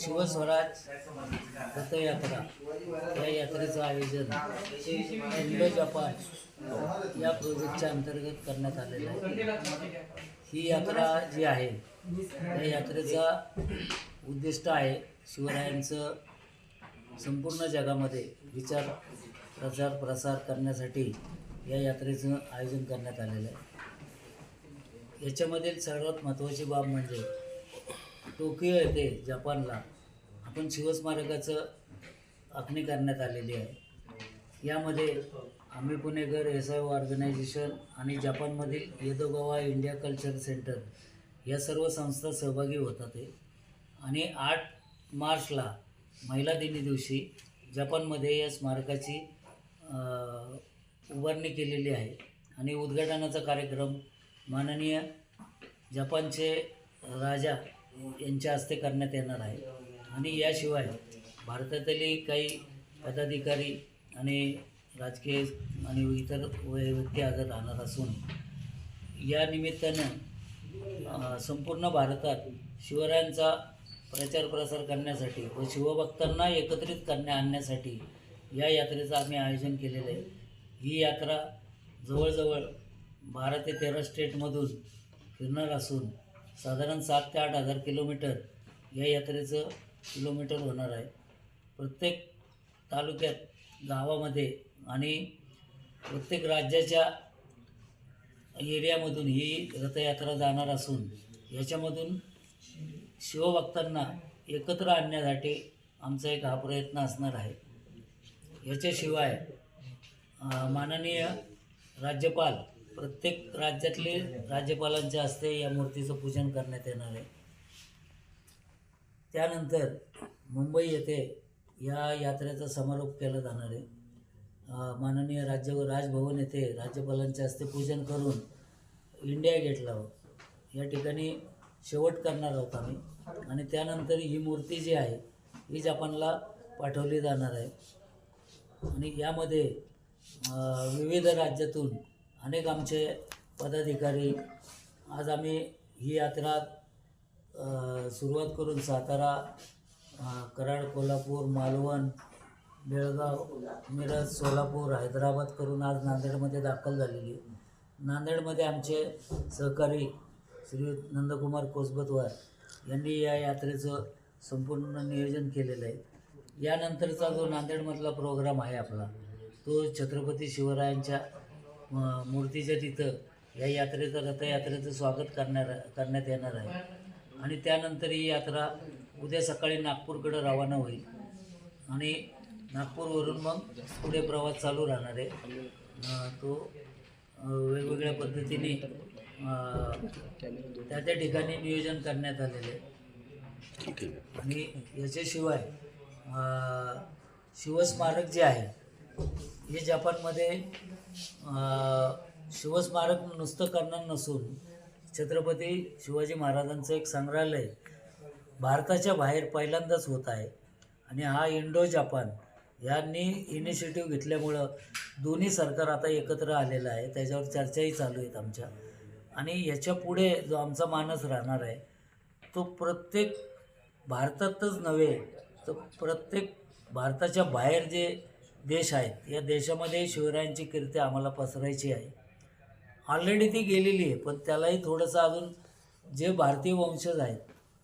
शिवस्वराज रथयात्रा या यात्रेचं आयोजन इंडो जपान या प्रोजेक्टच्या अंतर्गत करण्यात आलेलं आहे. ही यात्रा जी आहे या यात्रेचा उद्दिष्ट आहे शिवरायांचं संपूर्ण जगामध्ये विचार प्रचार प्रसार करण्यासाठी या यात्रेचं आयोजन करण्यात आलेलं आहे. याच्यामधील सर्वात महत्त्वाची बाब म्हणजे टोकियो येथे जपानला. आपण शिवस्मारकाचं आखणी करण्यात आलेली आहे. यामध्ये आम्ही पुणेकर एस आय ऑर्गनायझेशन आणि जपानमधील येदोगावा इंडिया कल्चर सेंटर या सर्व संस्था सहभागी होतात आणि आठ मार्चला महिला दिनी दिवशी जपानमध्ये या स्मारकाची उभारणी केलेली आहे. आणि उद्घाटनाचा कार्यक्रम माननीय जपानचे राजा यांच्या हस्ते करण्यात येणार आहे. आणि याशिवाय भारतातले काही पदाधिकारी आणि राजकीय आणि इतर व्यक्ती हजर राहणार असून या निमित्तानं संपूर्ण भारतात शिवरायांचा प्रचार प्रसार करण्यासाठी व शिवभक्तांना एकत्रित करण्या आणण्यासाठी या यात्रेचं आम्ही आयोजन केलेलं आहे. ही यात्रा जवळजवळ बारा ते तेरा स्टेटमधून फिरणार असून साधारण सात ते आठ हजार किलोमीटर या यात्रेचं किलोमीटर होणार आहे. प्रत्येक तालुक्यात गावामध्ये आणि प्रत्येक राज्याच्या एरियामधून ही रथयात्रा जाणार असून याच्यामधून शिवभक्तांना एकत्र आणण्यासाठी आमचा एक हा प्रयत्न असणार आहे. याच्याशिवाय माननीय राज्यपाल प्रत्येक राज्यातले राज्यपालांच्या हस्ते या मूर्तीचं पूजन करण्यात येणार आहे. त्यानंतर मुंबई येथे या यात्रेचा समारोप केला जाणार आहे. माननीय राज्य राजभवन येथे राज्यपालांच्या हस्ते पूजन करून इंडिया गेटला या ठिकाणी शेवट करणार आहोत आम्ही. आणि त्यानंतर ही मूर्ती जी आहे ही जपानला पाठवली जाणार आहे. आणि यामध्ये विविध राज्यातून अनेक आमचे पदाधिकारी आज आम्ही ही यात्रा सुरुवात करून सातारा कराड कोल्हापूर मालवण बेळगाव मिरज सोलापूर हैदराबाद करून आज नांदेडमध्ये दाखल झालेली आहे. नांदेडमध्ये आमचे सहकारी श्री नंदकुमार कोसबतवार यांनी या यात्रेचं संपूर्ण नियोजन केलेलं आहे यानंतरचा जो नांदेडमधला प्रोग्राम आहे आपला तो छत्रपती शिवरायांच्या मूर्तीच्या तिथं या यात्रेचं रथयात्रेचं स्वागत करणार करण्यात येणार आहे. आणि त्यानंतर ही यात्रा उद्या सकाळी नागपूरकडं रवाना होईल. आणि नागपूरवरून मग पुढे प्रवास चालू राहणार आहे. तो वेगवेगळ्या पद्धतीने त्या त्या ठिकाणी नियोजन करण्यात आलेले आणि याच्याशिवाय शिवस्मारक जे आहे हे जपानमध्ये शिवस्मारक नुसतं करणार नसून छत्रपती शिवाजी महाराजांचं एक संग्रहालय भारताच्या बाहेर पहिल्यांदाच होत आहे. आणि हा इंडो जपान यांनी इनिशिएटिव्ह घेतल्यामुळं दोन्ही सरकार आता एकत्र आलेलं आहे. त्याच्यावर चर्चाही चालू आहेत आमच्या. आणि ह्याच्या पुढे जो आमचा मानस राहणार आहे तो प्रत्येक भारतातच नव्हे तर प्रत्येक भारताच्या बाहेर जे देश आहेत. या देशामध्ये शिवरायांची कीर्ती आम्हाला पसरायची आहे. ऑलरेडी ती गेलेली आहे पण त्यालाही थोडंसं अजून जे भारतीय वंशज आहेत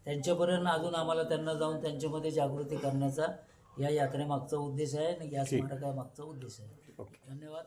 त्यांच्यापर्यंत अजून आम्हाला त्यांना जाऊन त्यांच्यामध्ये जागृती करण्याचा या यात्रेमागचा उद्देश आहे आणि या स्मारकामागचा उद्देश आहे. धन्यवाद.